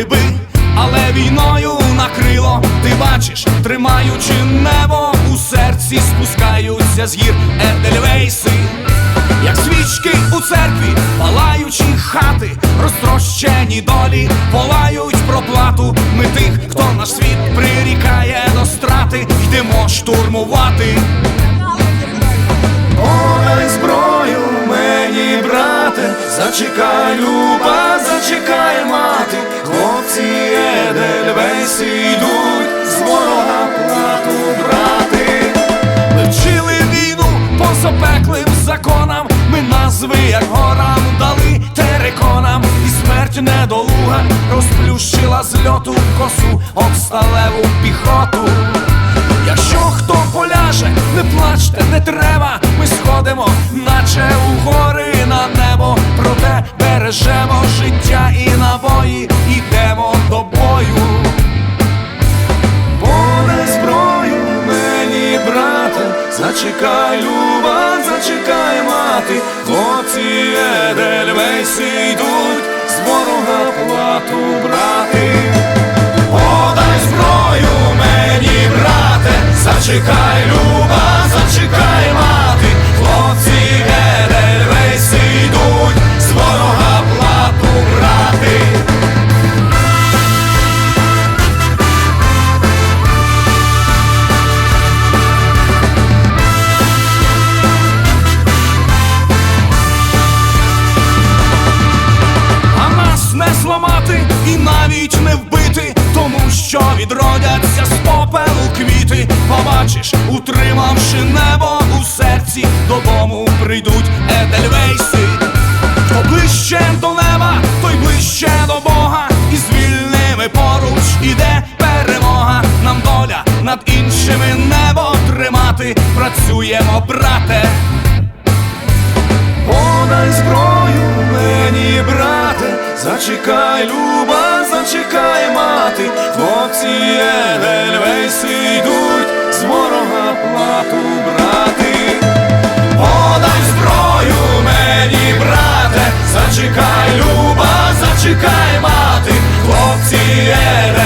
тримати би, але війною накрило, ти бачиш, тримаючи небо у серці, спускаються з гір Едельвейси, як свічки у церкві, палаючі хати, розтрощені долі, волають про плату. Ми тих, хто наш світ прирікає до страти, йдемо штурмувати. Подай зброю мені, брате, зачекай, назви, як горам, дали териконам, і смерть недолуга розплющила з льоту косу обсталеву піхоту. Якщо хто поляже, не плачте, не треба, ми сходимо, наче у гори на небо, проте бережемо життя і набої, Едельвейси йдуть з ворога плату брати. Подай зброю мені, брате, зачекай, люба, зачекай, зламати і навіть не вбити, тому що відродяться з попелу квіти. Побачиш, утримавши небо у серці, додому прийдуть Едельвейси. Хто ближче до неба, той ближче до Бога, і з вільними поруч іде перемога. Нам доля над іншими небо тримати. Працюємо, брате. Зачекай, мати, хлопці Едельвейси йдуть з ворога плату брати. Подай зброю мені, брате, зачекай, люба, зачекай, мати, хлопці Едельвейси